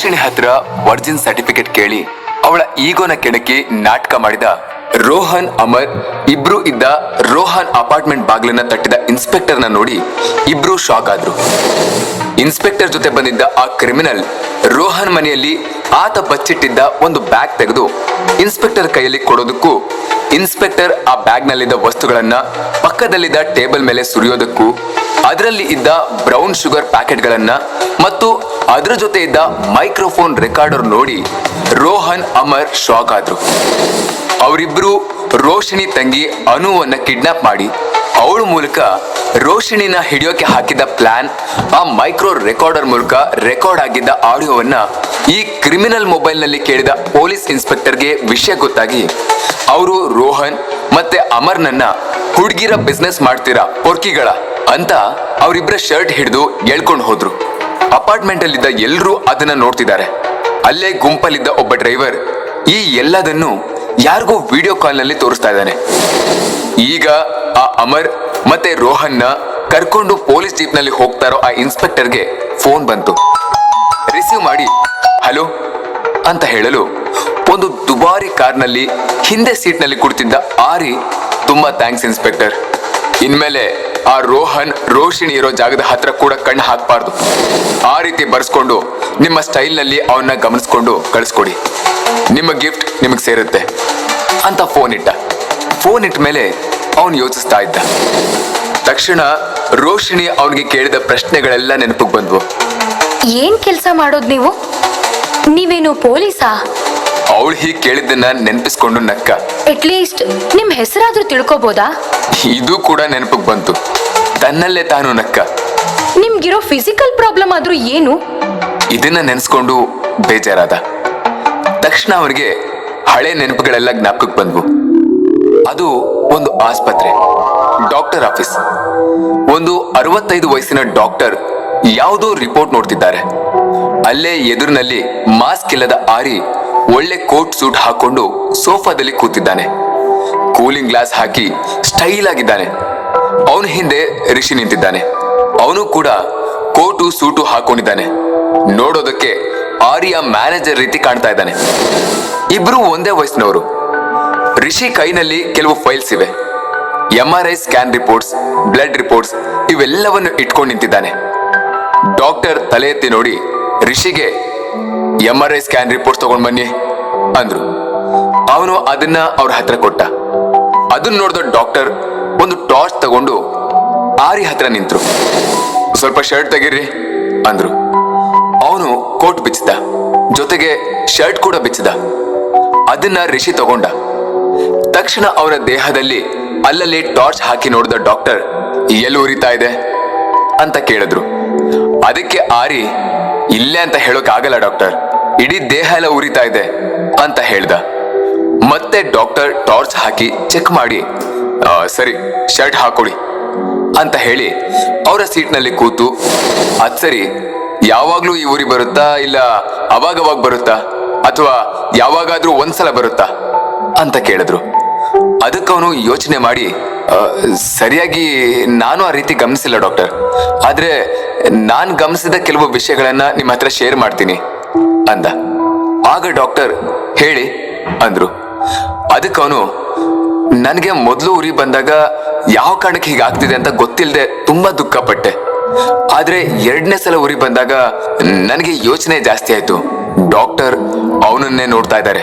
ರೋಷಿಣಿ ಹತ್ರ Virgin certificate ಕೇಳಿ ಅವಳ ಈಗೋನ ಕೆಣಕಿ ನಾಟಕ ಮಾಡಿದ ರೋಹನ್ ಅಮರ್ ಇಬ್ರು ಇದ್ದ ರೋಹನ್ ಅಪಾರ್ಟ್ಮೆಂಟ್ ಬಾಗಿಲನ್ನ ತಟ್ಟಿದ ಇನ್ಸ್ಪೆಕ್ಟರ್ನ ನೋಡಿ ಇಬ್ರು ಶಾಕ್ ಆದ್ರು. ಇನ್ಸ್ಪೆಕ್ಟರ್ ಜೊತೆ ಬಂದಿದ್ದ ಆ ಕ್ರಿಮಿನಲ್ ರೋಹನ್ ಮನೆಯಲ್ಲಿ ಆತ ಬಚ್ಚಿಟ್ಟಿದ್ದ ಒಂದು ಬ್ಯಾಗ್ ತೆಗೆದು ಇನ್ಸ್ಪೆಕ್ಟರ್ ಕೈಯಲ್ಲಿ ಕೊಡೋದಕ್ಕೂ ಇನ್ಸ್ಪೆಕ್ಟರ್ ಆ ಬ್ಯಾಗ್ನಲ್ಲಿದ್ದ ವಸ್ತುಗಳನ್ನ ಪಕ್ಕದಲ್ಲಿದ್ದ ಟೇಬಲ್ ಮೇಲೆ ಸುರಿಯೋದಕ್ಕೂ ಅದರಲ್ಲಿ ಇದ್ದ ಬ್ರೌನ್ ಶುಗರ್ ಪ್ಯಾಕೆಟ್ಗಳನ್ನ ಮತ್ತು ಅದರ ಜೊತೆ ಇದ್ದ ಮೈಕ್ರೋಫೋನ್ ರೆಕಾರ್ಡರ್ ನೋಡಿ ರೋಹನ್, ಅಮರ್ ಶಾಕ್ ಆದ್ರು. ಅವರಿಬ್ರು ರೋಷಿಣಿ ತಂಗಿ ಅನುವನ್ನ ಕಿಡ್ನಾಪ್ ಮಾಡಿ ಅವಳ ಮೂಲಕ ರೋಷಿಣಿನ ಹಿಡಿಯೋಕೆ ಹಾಕಿದ ಪ್ಲಾನ್ ಆ ಮೈಕ್ರೋ ರೆಕಾರ್ಡರ್ ಮೂಲಕ ರೆಕಾರ್ಡ್ ಆಗಿದ್ದ ಆಡಿಯೋವನ್ನ ಈ ಕ್ರಿಮಿನಲ್ ಮೊಬೈಲ್ನಲ್ಲಿ ಕೇಳಿದ ಪೊಲೀಸ್ ಇನ್ಸ್ಪೆಕ್ಟರ್ಗೆ ವಿಷಯ ಗೊತ್ತಾಗಿ ಅವರು ರೋಹನ್ ಮತ್ತೆ ಅಮರ್ನನ್ನ ಹುಡ್ಗಿರ ಬಿಸ್ನೆಸ್ ಮಾಡ್ತೀರಾ, ಪೊರ್ಕಿಗಳ. ಅಂತ ಅವರಿಬ್ಬರ ಶರ್ಟ್ ಹಿಡಿದು ಎಳ್ಕೊಂಡು ಹೋದ್ರು. ಅಪಾರ್ಟ್ಮೆಂಟ್ ಅಲ್ಲಿದ್ದ ಎಲ್ಲರೂ ಅದನ್ನ ನೋಡ್ತಿದ್ದಾರೆ. ಅಲ್ಲೇ ಗುಂಪಲ್ಲಿದ್ದ ಒಬ್ಬ ಡ್ರೈವರ್ ಈ ಎಲ್ಲದನ್ನು ಯಾರಿಗೂ ವಿಡಿಯೋ ಕಾಲ್ನಲ್ಲಿ ತೋರಿಸ್ತಾ ಇದ್ದಾನೆ. ಈಗ ಆ ಅಮರ್ ಮತ್ತೆ ರೋಹನ್ನ ಕರ್ಕೊಂಡು ಪೊಲೀಸ್ ಜೀಪ್ನಲ್ಲಿ ಹೋಗ್ತಾ ಇರೋ ಆ ಇನ್ಸ್ಪೆಕ್ಟರ್ಗೆ ಫೋನ್ ಬಂತು. ರಿಸೀವ್ ಮಾಡಿ ಹಲೋ ಅಂತ ಹೇಳಲು ಒಂದು ದುಬಾರಿ ಕಾರ್ನಲ್ಲಿ ಹಿಂದೆ ಸೀಟ್ನಲ್ಲಿ ಕುಳಿತಿದ್ದ ಆರಿ ತುಂಬಾ ಥ್ಯಾಂಕ್ಸ್ ಇನ್ಸ್ಪೆಕ್ಟರ್ ಇನ್ಮೇಲೆ ಆ ರೋಹನ್ ರೋಷಿಣಿ ಇರೋ ಜಾಗದ ಹತ್ರ ಕೂಡ ಕಣ್ಣು ಹಾಕ್ಬಾರ್ದು. ಆ ರೀತಿ ಬರ್ಸ್ಕೊಂಡು ನಿಮ್ಮ ಸ್ಟೈಲ್ನಲ್ಲಿ ಅವನ್ನ ಗಮನಿಸ್ಕೊಂಡು ಕಳಿಸ್ಕೊಡಿ. ನಿಮ್ಮ ಗಿಫ್ಟ್ ನಿಮಗೆ ಸೇರುತ್ತೆ. ಅಂತ ಫೋನ್ ಇಟ್ಟ. ಫೋನ್ ಇಟ್ಟ ಮೇಲೆ ಅವನು ಯೋಚಿಸ್ತಾ ಇದ್ದ. ತಕ್ಷಣ ರೋಷಿಣಿ ಅವನಿಗೆ ಕೇಳಿದ ಪ್ರಶ್ನೆಗಳೆಲ್ಲ ನೆನಪಿಗೆ ಬಂದ್ವು. ಏನ್ ಕೆಲಸ ಮಾಡೋದು ನೀವು? ನೀವೇನು ಪೊಲೀಸಾ? ಅವಳು ಹೀಗೆ ಕೇಳಿದ್ದನ್ನ ನೆನಪಿಸ್ಕೊಂಡು ನಕ್ಕ. ಅಟ್ಲೀಸ್ಟ್ ನಿಮ್ ಹೆಸರಾದ್ರೂ ತಿಳ್ಕೊಬೋದಾ? ಇದು ಕೂಡ ನೆನಪಿಗೆ ಬಂತು. ತನ್ನಲ್ಲೇ ತಾನು ನಕ್ಕ. ನಿಮ್ಗಿರೋ ಫಿಸಿಕಲ್ ಪ್ರಾಬ್ಲಮ್ ಆದ್ರೂ ಏನು? ಇದನ್ನ ನೆನೆಸ್ಕೊಂಡು ಬೇಜಾರಾದ. ತಕ್ಷಣ ಅವರಿಗೆ ಹಳೆ ನೆನಪುಗಳೆಲ್ಲ ಜ್ಞಾಪಕಕ್ಕೆ ಬಂದ್ವು. ಅದು ಒಂದು ಆಸ್ಪತ್ರೆ ಡಾಕ್ಟರ್ ಆಫೀಸ್ ಒಂದು ಅರವತ್ತೈದು ವಯಸ್ಸಿನ ಡಾಕ್ಟರ್ ಯಾವುದೋ ರಿಪೋರ್ಟ್ ನೋಡ್ತಿದ್ದಾರೆ. ಅಲ್ಲೇ ಎದುರಿನಲ್ಲಿ ಮಾಸ್ಕ್ ಇಲ್ಲದ ಆರಿ ಒಳ್ಳೆ ಕೋಟ್ ಸೂಟ್ ಹಾಕೊಂಡು ಸೋಫಾದಲ್ಲಿ ಕೂತಿದ್ದಾನೆ. ಕೂಲಿಂಗ್ ಗ್ಲಾಸ್ ಹಾಕಿ ಸ್ಟೈಲ್ ಆಗಿದ್ದಾನೆ. ಅವನ ಹಿಂದೆ ರಿಷಿ ನಿಂತಿದ್ದಾನೆ. ಅವನು ಕೂಡ ಕೋಟು ಸೂಟು ಹಾಕೊಂಡಿದ್ದಾನೆ. ನೋಡೋದಕ್ಕೆ ಆರ್ಯ ಮ್ಯಾನೇಜರ್ ರೀತಿ ಕಾಣ್ತಾ ಇದ್ದಾನೆ. ಇಬ್ರು ಒಂದೇ ವಯಸ್ಸಿನವರು. ರಿಷಿ ಕೈನಲ್ಲಿ ಕೆಲವು ಫೈಲ್ಸ್ ಇವೆ. M R I scan reports blood reports ಇವೆಲ್ಲವನ್ನು ಇಟ್ಕೊಂಡು ನಿಂತಿದ್ದಾನೆ. ಡಾಕ್ಟರ್ ತಲೆ ಎತ್ತಿ ನೋಡಿ, ರಿಷಿಗೆ M R I scan reports ತಗೊಂಡ್ ಬನ್ನಿ, ಅಂದ್ರು. ಅವನು ಅದನ್ನ ಅವ್ರ ಹತ್ರ ಕೊಟ್ಟ. ಅದನ್ನ ನೋಡಿದ ಡಾಕ್ಟರ್ ಒಂದು ಟಾರ್ಚ್ ತಗೊಂಡು ಆರಿ ಹತ್ರ ನಿಂತರು. ಸ್ವಲ್ಪ ಶರ್ಟ್ ತೆಗೀರಿ ಅಂದ್ರು. ಅವನು ಕೋಟ್ ಬಿಚ್ಚಿದ ಜೊತೆಗೆ ಶರ್ಟ್ ಕೂಡ ಬಿಚ್ಚಿದ ಅದನ್ನ ರಿಷಿ ತಗೊಂಡ. ತಕ್ಷಣ ಅವರ ದೇಹದಲ್ಲಿ ಅಲ್ಲಲ್ಲಿ ಟಾರ್ಚ್ ಹಾಕಿ ನೋಡಿದ ಡಾಕ್ಟರ್ ಎಲ್ಲಿ ಉರಿತಾ ಇದೆ? ಅಂತ ಕೇಳಿದ್ರು. ಅದಕ್ಕೆ ಆರಿ, ಇಲ್ಲೇ ಅಂತ ಹೇಳೋಕ್ ಆಗಲ್ಲ ಡಾಕ್ಟರ್ ಇಡೀ ದೇಹ ಎಲ್ಲ ಉರಿತಾ ಇದೆ, ಅಂತ ಹೇಳ್ದ. ಮತ್ತೆ ಡಾಕ್ಟರ್ ಟಾರ್ಚ್ ಹಾಕಿ ಚೆಕ್ ಮಾಡಿ. ಸರಿ, ಶರ್ಟ್ ಹಾಕೊಳ್ಳಿ ಅಂತ ಹೇಳಿ ಅವರ ಸೀಟ್ನಲ್ಲಿ ಕೂತು, ಅದ್ ಸರಿ, ಯಾವಾಗ್ಲೂ ಈ ಊರಿಗೆ ಬರುತ್ತಾ ಇಲ್ಲ ಅವಾಗವಾಗ ಬರುತ್ತಾ? ಅಥವಾ ಯಾವಾಗಾದ್ರೂ ಒಂದ್ಸಲ ಬರುತ್ತಾ? ಅಂತ ಕೇಳಿದ್ರು. ಅದಕ್ಕವನು ಯೋಚನೆ ಮಾಡಿ ಸರಿಯಾಗಿ ನಾನು ಆ ರೀತಿ ಗಮನಿಸಿಲ್ಲ ಡಾಕ್ಟರ್. ಆದ್ರೆ ನಾನು ಗಮನಿಸಿದ ಕೆಲವು ವಿಷಯಗಳನ್ನ ನಿಮ್ಮ ಹತ್ರ ಶೇರ್ ಮಾಡ್ತೀನಿ ಅಂದ. ಆಗ ಡಾಕ್ಟರ್ ಹೇಳಿ ಅಂದ್ರು. ಅದಕ್ಕವನು, ನನಗೆ ಮೊದಲು ಉರಿ ಬಂದಾಗ ಯಾವ ಕಾರಣಕ್ಕೆ ಹೀಗಾಗ್ತಿದೆ ಅಂತ ಗೊತ್ತಿಲ್ಲದೆ ತುಂಬಾ ದುಃಖಪಟ್ಟೆ. ಆದ್ರೆ ಎರಡನೇ ಸಲ ಉರಿ ಬಂದಾಗ ನನಗೆ ಯೋಚನೆ ಜಾಸ್ತಿ ಆಯ್ತು. ಡಾಕ್ಟರ್ ಅವನನ್ನೇ ನೋಡ್ತಾ ಇದ್ದಾರೆ.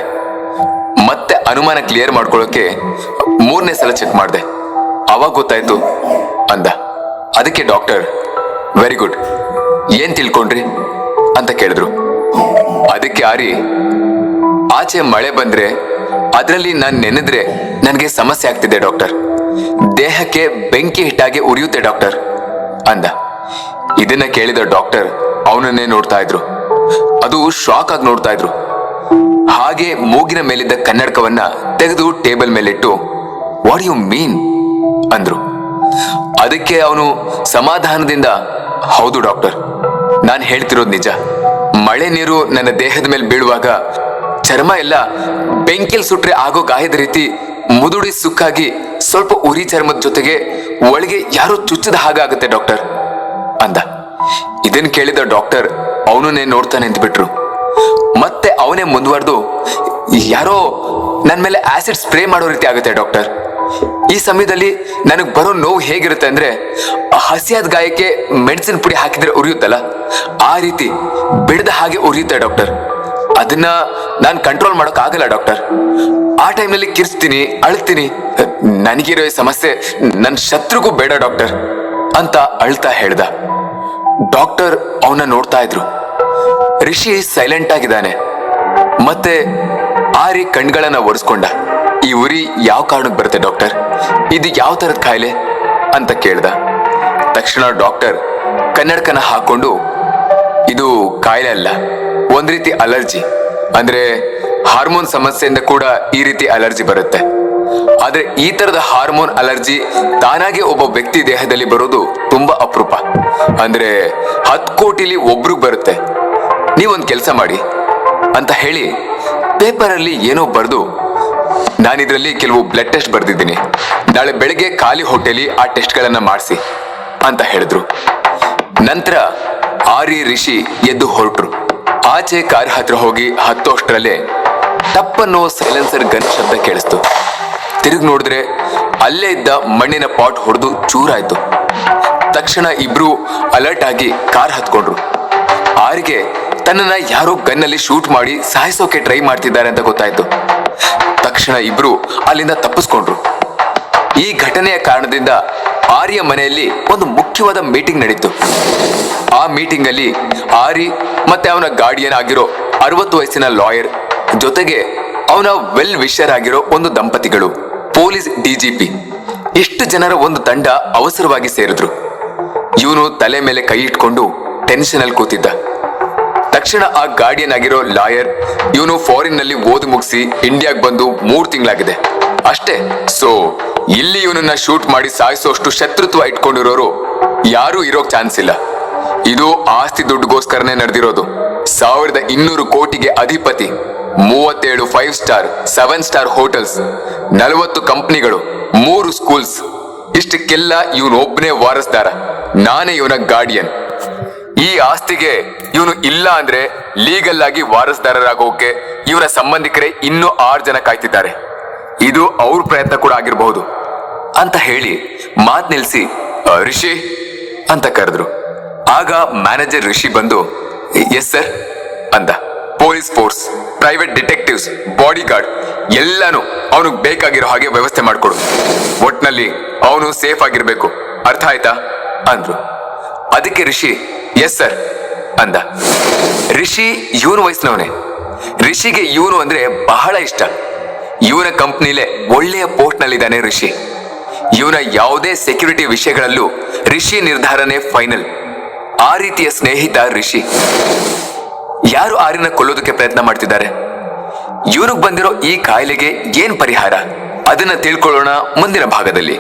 ಮತ್ತೆ ಅನುಮಾನ ಕ್ಲಿಯರ್ ಮಾಡ್ಕೊಳ್ಳೋಕೆ ಮೂರನೇ ಸಲ ಚೆಕ್ ಮಾಡಿದೆ. ಅವಾಗ ಗೊತ್ತಾಯ್ತು ಅಂದ. ಅದಕ್ಕೆ ಡಾಕ್ಟರ್, ವೆರಿ ಗುಡ್. ಏನ್ ತಿಳ್ಕೊಂಡ್ರಿ? ಅಂತ ಕೇಳಿದ್ರು. ಅದಕ್ಕೆ ಆರಿ, ಆಚೆ ಮಳೆ ಬಂದ್ರೆ ಅದರಲ್ಲಿ ನಾನು ನೆನೆದ್ರೆ ನನಗೆ ಸಮಸ್ಯೆ ಆಗ್ತಿದೆ, ಡಾಕ್ಟರ್. ದೇಹಕ್ಕೆ ಬೆಂಕಿ ಹಿಟ್ಟಾಗಿ ಉರಿಯುತ್ತೆ, ಡಾಕ್ಟರ್. ಅಂದ. ಇದನ್ನ ಕೇಳಿದ ಡಾಕ್ಟರ್ ಅವನನ್ನೇ ನೋಡ್ತಾ ಇದ್ರು. ಅದು ಶಾಕ್ ಆಗಿ ನೋಡ್ತಾ ಇದ್ರು. ಹಾಗೆ ಮೂಗಿನ ಮೇಲಿದ್ದ ಕನ್ನಡಕವನ್ನ ತೆಗೆದು ಟೇಬಲ್ ಮೇಲಿಟ್ಟು ವಾಟ್ ಯು ಮೀನ್ ಅಂದ್ರು. ಅದಕ್ಕೆ ಅವನು ಸಮಾಧಾನದಿಂದ, ಹೌದು, ಡಾಕ್ಟರ್. ನಾನು ಹೇಳ್ತಿರೋದು ನಿಜ. ಮಳೆ ನೀರು ನನ್ನ ದೇಹದ ಮೇಲೆ ಬೀಳುವಾಗ ಚರ್ಮ ಎಲ್ಲ ಬೆಂಕಿಲ್ ಸುಟ್ರೆ ಆಗೋ ಗಾಯದ ರೀತಿ ಮುದುಡಿ ಸುಕ್ಕಾಗಿ ಸ್ವಲ್ಪ ಉರಿ ಚರ್ಮದ ಜೊತೆಗೆ ಒಳಗೆ ಯಾರೋ ಚುಚ್ಚಿದ ಹಾಗಾಗುತ್ತೆ ಡಾಕ್ಟರ್ ಅಂದ. ಇದನ್ ಕೇಳಿದ ಡಾಕ್ಟರ್, ಅವನನ್ನೇ ಬಿಟ್ರು. ಮತ್ತೆ ಅವನೇ ಮುಂದುವರೆದು, ಯಾರೋ ನನ್ನ ಮೇಲೆ ಆಸಿಡ್ ಸ್ಪ್ರೇ ಮಾಡೋ ರೀತಿ ಆಗುತ್ತೆ ಡಾಕ್ಟರ್. ಈ ಸಮಯದಲ್ಲಿ ನನಗೆ ಬರೋ ನೋವು ಹೇಗಿರುತ್ತೆ ಅಂದ್ರೆ, ಹಸಿಯಾದ ಗಾಯಕ್ಕೆ ಮೆಡಿಸಿನ್ ಪುಡಿ ಹಾಕಿದ್ರೆ ಉರಿಯುತ್ತಲ್ಲ, ಆ ರೀತಿ ಬಿಡದ ಹಾಗೆ ಉರಿಯುತ್ತೆ ಡಾಕ್ಟರ್. ಅದನ್ನ ನಾನು ಕಂಟ್ರೋಲ್ ಮಾಡೋಕ್ ಆಗಲ್ಲ ಡಾಕ್ಟರ್ ಆ ಟೈಮ್ನಲ್ಲಿ ಕಿರ್ಸ್ತೀನಿ ಅಳ್ತೀನಿ. ನನಗಿರೋ ಸಮಸ್ಯೆ ನನ್ನ ಶತ್ರುಗೂ ಬೇಡ ಡಾಕ್ಟರ್ ಅಂತ ಅಳ್ತಾ ಹೇಳ್ದ. ಡಾಕ್ಟರ್ ಅವನ ನೋಡ್ತಾ ಇದ್ರು. ರಿಷಿ ಸೈಲೆಂಟ್ ಆಗಿದ್ದಾನೆ. ಮತ್ತೆ ಆರಿ ಕಣ್ಗಳನ್ನ ಒರೆಸ್ಕೊಂಡ. ಈ ಉರಿ ಯಾವ ಕಾರಣಕ್ಕೆ ಬರುತ್ತೆ ಡಾಕ್ಟರ್ ಇದು ಯಾವ ತರದ ಕಾಯಿಲೆ? ಅಂತ ಕೇಳ್ದ. ತಕ್ಷಣ ಡಾಕ್ಟರ್ ಕನ್ನಡಕನ ಹಾಕೊಂಡು, ಇದು ಕಾಯಿಲೆ ಅಲ್ಲ. ಒಂದ್ ರೀತಿ ಅಲರ್ಜಿ. ಅಂದ್ರೆ ಹಾರ್ಮೋನ್ ಸಮಸ್ಯೆಯಿಂದ ಕೂಡ ಈ ರೀತಿ ಅಲರ್ಜಿ ಬರುತ್ತೆ. ಆದ್ರೆ ಈ ತರದ ಹಾರ್ಮೋನ್ ಅಲರ್ಜಿ ತಾನಾಗೆ ಒಬ್ಬ ವ್ಯಕ್ತಿ ದೇಹದಲ್ಲಿ ಬರೋದು ತುಂಬಾ ಅಪರೂಪ. ಅಂದ್ರೆ ಹತ್ತು ಕೋಟಿಲಿ ಒಬ್ರಿಗೆ ಬರುತ್ತೆ. ನೀವೊಂದು ಕೆಲಸ ಮಾಡಿ ಅಂತ ಹೇಳಿ ಪೇಪರ್ ಅಲ್ಲಿ ಏನೋ ಬರೆದು ನಾನಿದ್ರಲ್ಲಿ ಕೆಲವು ಬ್ಲಡ್ ಟೆಸ್ಟ್ ಬರೆದಿದ್ದೀನಿ. ನಾಳೆ ಬೆಳಗ್ಗೆ ಖಾಲಿ ಹೊಟ್ಟೆಲಿ ಆ ಟೆಸ್ಟ್ಗಳನ್ನು ಮಾಡಿಸಿ ಅಂತ ಹೇಳಿದ್ರು. ನಂತರ ಆರಿ ರಿಷಿ ಎದ್ದು ಹೊರಟ್ರು. ಆಚೆ ಕಾರ್ ಹತ್ರ ಹೋಗಿ ಹತ್ತೋಷ್ಟರಲ್ಲೇ ಟಪ್ಪನ್ನೋ ಸೈಲೆನ್ಸರ್ ಗನ್ ಶಬ್ದ ಕೇಳಿಸ್ತು. ತಿರುಗಿ ನೋಡಿದ್ರೆ ಅಲ್ಲೇ ಇದ್ದ ಮಣ್ಣಿನ ಪಾಟ್ ಹೊಡೆದು ಚೂರಾಯ್ತು. ತಕ್ಷಣ ಇಬ್ರು ಅಲರ್ಟ್ ಆಗಿ ಕಾರ್ ಹತ್ಕೊಂಡ್ರು. ಆರಿಗೆ ತನ್ನನ್ನ ಯಾರೋ ಗನ್ನಲ್ಲಿ ಶೂಟ್ ಮಾಡಿ ಸಾಯಿಸೋಕೆ ಟ್ರೈ ಮಾಡ್ತಿದ್ದಾರೆ ಅಂತ ಗೊತ್ತಾಯ್ತು. ತಕ್ಷಣ ಇಬ್ರು ಅಲ್ಲಿಂದ ತಪ್ಪಿಸ್ಕೊಂಡ್ರು. ಈ ಘಟನೆಯ ಕಾರಣದಿಂದ ಆರ್ಯ ಮನೆಯಲ್ಲಿ ಒಂದು ಮುಖ್ಯವಾದ ಮೀಟಿಂಗ್ ನಡೀತು. ಆ ಮೀಟಿಂಗ್ ಅಲ್ಲಿ ಆರಿ ಮತ್ತೆ ಅವನ ಗಾರ್ಡಿಯನ್ ಆಗಿರೋ ಅರವತ್ತು ವಯಸ್ಸಿನ ಲಾಯರ್ ಜೊತೆಗೆ ಅವನ ವೆಲ್ ವಿಷರ್ ಆಗಿರೋ ಒಂದು ದಂಪತಿಗಳು, ಪೊಲೀಸ್ ಡಿಜಿಪಿ ಇಷ್ಟು ಜನರ ಒಂದು ತಂಡ ಅವಸರವಾಗಿ ಸೇರಿದ್ರು. ಇವನು ತಲೆ ಮೇಲೆ ಕೈ ಇಟ್ಕೊಂಡು ಟೆನ್ಷನ್ ಅಲ್ಲಿ ಕೂತಿದ್ದ. ತಕ್ಷಣ ಆ ಗಾರ್ಡಿಯನ್ ಆಗಿರೋ ಲಾಯರ್ ಇವನು ಫಾರಿನ್ನಲ್ಲಿ ಓದಿ ಮುಗಿಸಿ ಇಂಡಿಯಾಗೆ ಬಂದು ಮೂರು ತಿಂಗಳಾಗಿದೆ. ಅಷ್ಟೇ. ಸೊ ಇಲ್ಲಿ ಇವನನ್ನ ಶೂಟ್ ಮಾಡಿ ಸಾಯಿಸೋಷ್ಟು ಶತ್ರುತ್ವ ಇಟ್ಕೊಂಡಿರೋರು ಯಾರೂ ಇರೋಕ್ ಚಾನ್ಸ್ ಇಲ್ಲ. ಇದು ಆಸ್ತಿ ದುಡ್ಡುಗೋಸ್ಕರನೇ ನಡೆದಿರೋದು. ಸಾವಿರದ ಇನ್ನೂರು ಕೋಟಿಗೆ ಅಧಿಪತಿ, ಮೂವತ್ತೇಳು five star seven star hotels ನಲವತ್ತು ಕಂಪ್ನಿಗಳು, ಮೂರು ಸ್ಕೂಲ್ಸ್ ಇಷ್ಟಕ್ಕೆಲ್ಲ ಇವನು ಒಬ್ಬನೇ ವಾರಸ್ದಾರ. ನಾನೇ ಇವನ ಗಾರ್ಡಿಯನ್ ಈ ಆಸ್ತಿಗೆ ಇವನು ಇಲ್ಲ ಅಂದ್ರೆ ಲೀಗಲ್ ಆಗಿ ವಾರಸ್ದಾರರಾಗೋಕೆ ಇವನ ಸಂಬಂಧಿಕರೇ ಇನ್ನೂ ಆರು ಜನ ಕಾಯ್ತಿದ್ದಾರೆ. ಇದು ಅವ್ರ ಪ್ರಯತ್ನ ಕೂಡ ಆಗಿರಬಹುದು. ಅಂತ ಹೇಳಿ ಮಾತ್ ನಿಲ್ಸಿ ಋಷಿ ಅಂತ ಕರೆದ್ರು. ಆಗ ಮ್ಯಾನೇಜರ್ ಋಷಿ ಬಂದು, ಎಸ್ ಸರ್ ಅಂದ. Police force, private detectives bodyguard ಎಲ್ಲಾನು ಅವನಿಗೆ ಬೇಕಾಗಿರೋ ಹಾಗೆ ವ್ಯವಸ್ಥೆ ಮಾಡ್ಕೊಡು. ಒಟ್ನಲ್ಲಿ ಅವನು ಸೇಫ್ ಆಗಿರ್ಬೇಕು. ಅರ್ಥ ಆಯ್ತಾ? ಅಂದ್ರು. ಅದಕ್ಕೆ ರಿಷಿ, ಎಸ್ ಸರ್ ಅಂದ. ರಿಷಿ, ಇವನು ವಯಸ್ಸಿನವನೇ. ರಿಷಿಗೆ ಇವನು ಅಂದ್ರೆ ಬಹಳ ಇಷ್ಟ. ಇವನ ಕಂಪ್ನಿಲೇ ಒಳ್ಳೆಯ ಪೋಸ್ಟ್ ನಲ್ಲಿದ್ದಾನೆ ರಿಷಿ. ಇವನ ಯಾವುದೇ ಸೆಕ್ಯೂರಿಟಿ ವಿಷಯಗಳಲ್ಲೂ ರಿಷಿ ನಿರ್ಧಾರನೇ ಫೈನಲ್. ಆ ರೀತಿಯ ಸ್ನೇಹಿತ ರಿಷಿ. ಯಾರು ಆರಿನ ಕೊಲ್ಲೋದಕ್ಕೆ ಪ್ರಯತ್ನ ಮಾಡ್ತಿದ್ದಾರೆ? ಇವನಿಗೆ ಬಂದಿರೋ ಈ ಕಾಯಿಲೆಗೆ ಏನ್ ಪರಿಹಾರ? ಅದನ್ನ ತಿಳ್ಕೊಳ್ಳೋಣ ಮುಂದಿನ ಭಾಗದಲ್ಲಿ.